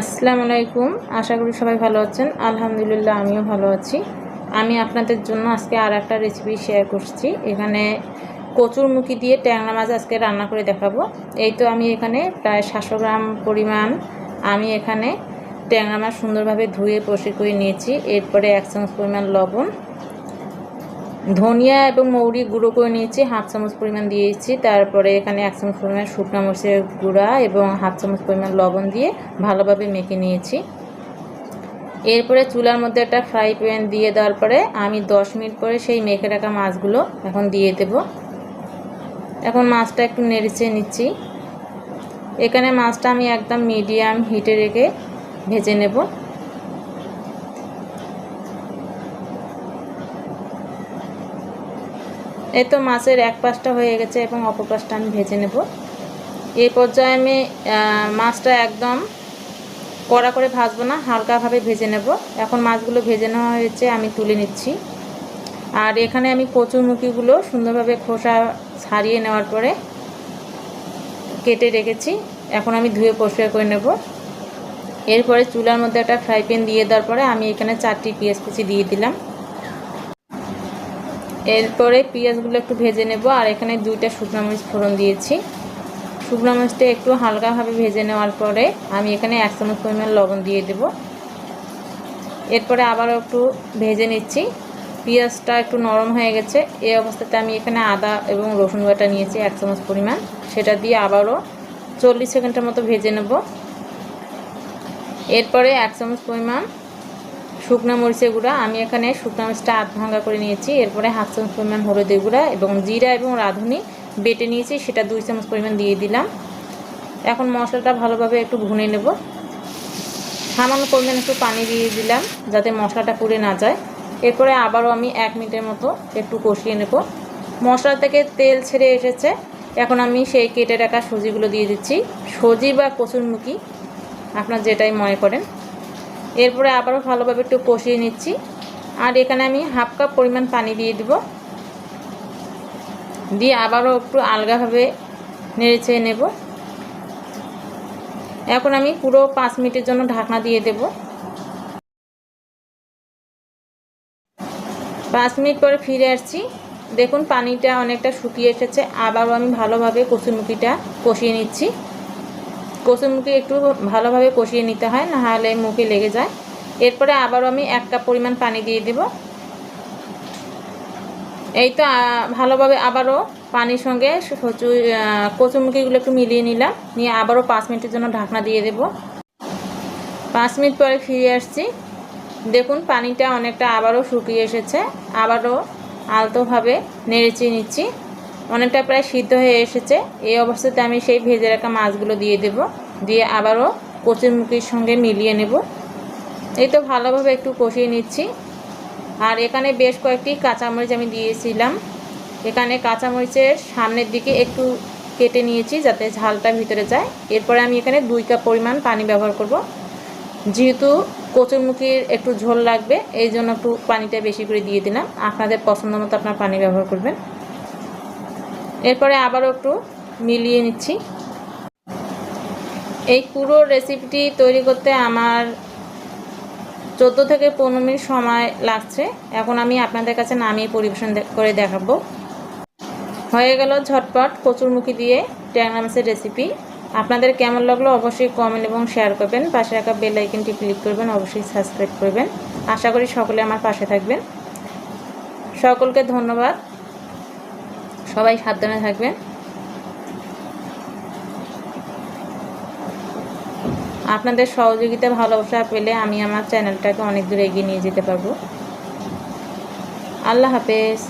আসসালামু আলাইকুম। আশা করি সবাই ভালো আছেন। আলহামদুলিল্লাহ, আমিও ভালো আছি। আমি আপনাদের জন্য আজকে আর একটা রেসিপি শেয়ার করছি। এখানে কচুর মুখি দিয়ে ট্যাংরা মাছ আজকে রান্না করে দেখাবো। এই তো আমি এখানে প্রায় সাতশো গ্রাম পরিমাণ আমি এখানে ট্যাংরা মাছ সুন্দরভাবে ধুয়ে পরিষ্কার করে নিয়েছি। এরপরে এক চামচ পরিমাণ লবণ ধনিয়া এবং মৌরি গুঁড়ো করে নিয়েছি, হাফ চামচ পরিমাণ দিয়েছি। তারপরে এখানে এক চামচ পরিমাণ শুকনো মরিচের গুঁড়া এবং হাফ চামচ পরিমাণ লবণ দিয়ে ভালোভাবে মেখে নিয়েছি। এরপরে চুলার মধ্যে একটা ফ্রাই প্যান দিয়ে দেওয়ার পরে আমি দশ মিনিট পরে সেই মেখে রাখা মাছগুলো এখন দিয়ে দেব। এখন মাছটা একটু নেড়েছে নিচ্ছি। এখানে মাছটা আমি একদম মিডিয়াম হিটে রেখে ভেজে নেব। এই তো মাছের এক পাশটা হয়ে গেছে এবং অপর পাশটা আমি ভেজে নেব। এই পর্যায়ে আমি মাছটা একদম কড়া করে ভাজবো না, হালকাভাবে ভেজে নেব। এখন মাছগুলো ভেজে নেওয়া হয়েছে, আমি তুলে নিচ্ছি। আর এখানে আমি কচুরমুখিগুলো সুন্দরভাবে খোসা ছাড়িয়ে নেওয়ার পরে কেটে রেখেছি। এখন আমি ধুয়ে পরিষ্কার করে নেব। এরপরে চুলার মধ্যে একটা ফ্রাই প্যান দিয়ে দেওয়ার পরে আমি এখানে চারটি পেঁয়াজ কুচি দিয়ে দিলাম। এরপরে পেঁয়াজগুলো একটু ভেজে নেব, আর এখানে দুইটা শুকনো মরিচ ফোড়ন দিয়েছি। শুকনো মরিচটা একটু হালকাভাবে ভেজে নেওয়ার পরে আমি এখানে এক চামচ পরিমাণ লবণ দিয়ে দেব। এরপরে আবারও একটু ভেজে নিচ্ছি। পেঁয়াজটা একটু নরম হয়ে গেছে, এই অবস্থাতে আমি এখানে আদা এবং রসুন বাটা নিয়েছি এক চামচ পরিমাণ। সেটা দিয়ে আবারও চল্লিশ সেকেন্ডের মতো ভেজে নেব। এরপরে এক চামচ পরিমাণ শুকনো মরিচের গুঁড়া, আমি এখানে শুকনো মরিচটা আধ ভাঙ্গা করে নিয়েছি। এরপরে হাফ চামচ পরিমাণ হলুদের গুঁড়া এবং জিরা এবং রাঁধুনি বেটে নিয়েছি, সেটা দুই চামচ পরিমাণ দিয়ে দিলাম। এখন মশলাটা ভালোভাবে একটু ভুনে নেব। সামান্য পরিমাণ একটু পানি দিয়ে দিলাম, যাতে মশলাটা পুড়ে না যায়। এরপরে আবারও আমি এক মিনিটের মতো একটু কষিয়ে নেব। মশলা থেকে তেল ছেড়ে এসেছে। এখন আমি সেই কেটে রাখা সজিগুলো দিয়ে দিচ্ছি। সজি বা কচুরমুখী, আপনার যেটাই মনে করেন। এরপরে আবারও ভালোভাবে একটু কষিয়ে নিচ্ছি। আর এখানে আমি হাফ কাপ পরিমাণ পানি দিয়ে দিব। দিয়ে আবারও একটু আলগাভাবে নেড়ে চেয়ে নেব। এখন আমি পুরো পাঁচ মিনিটের জন্য ঢাকনা দিয়ে দেব। পাঁচ মিনিট পরে ফিরে আসছি। দেখুন পানিটা অনেকটা শুকিয়ে এসেছে। আবারও আমি ভালোভাবে কচুরমুখিটা কষিয়ে নিচ্ছি। কচুরমুখি একটু ভালোভাবে কষিয়ে নিতে হয়, না হলে মুখে লেগে যায়। এরপরে আবারও আমি এক কাপ পরিমাণ পানি দিয়ে দেব। এই তো ভালোভাবে আবারও পানির সঙ্গে কচু কচুরমুখিগুলো একটু মিলিয়ে নিলাম। নিয়ে আবারও পাঁচ মিনিটের জন্য ঢাকনা দিয়ে দেব। পাঁচ মিনিট পরে ফিরে আসছি। দেখুন, পানিটা অনেকটা আবারও শুকিয়ে এসেছে। আবারও আলতোভাবে নেড়েচে নিচ্ছি। অনেকটা প্রায় সিদ্ধ হয়ে এসেছে। এই অবস্থাতে আমি সেই ভেজে রাখা মাছগুলো দিয়ে দেব। দিয়ে আবারও কচুর কচুরমুখির সঙ্গে মিলিয়ে নেব। এই তো ভালোভাবে একটু কষিয়ে নিচ্ছি। আর এখানে বেশ কয়েকটি কাঁচামরিচ আমি দিয়েছিলাম। এখানে কাঁচামরিচের সামনের দিকে একটু কেটে নিয়েছি যাতে ঝালটা ভিতরে যায়। এরপরে আমি এখানে দুই কাপ পরিমাণ পানি ব্যবহার করব। যেহেতু কচুরমুখির একটু ঝোল লাগবে, এই জন্য একটু পানিটা বেশি করে দিয়ে দিলাম। আপনাদের পছন্দ মতো আপনার পানি ব্যবহার করবেন। এরপরে আবারও একটু মিলিয়ে নিচ্ছি। এই পুরো রেসিপিটি তৈরি করতে আমার চোদ্দ থেকে পনেরো মিনিট সময় লাগছে। এখন আমি আপনাদের কাছে নামিয়ে পরিবেশন করে দেখাবো। হয়ে গেল ঝটপট কচুরমুখী দিয়ে ট্যাংরা মাছের রেসিপি আপনাদের কেমন লাগল অবশ্যই কমেন্ট এবং শেয়ার করবেন। পাশে রাখা বেল আইকনটি ক্লিক করবেন, অবশ্যই সাবস্ক্রাইব করবেন। আশা করি সকলে আমার পাশে থাকবেন। সকলকে ধন্যবাদ। সবাই সাবধানে থাকবে আপনাদের সহযোগিতা, ভালোবাসা পেলে আমি আমার চ্যানেলটাকে অনেক দূর এগিয়ে নিয়ে যেতে পারব। আল্লাহ হাফেজ।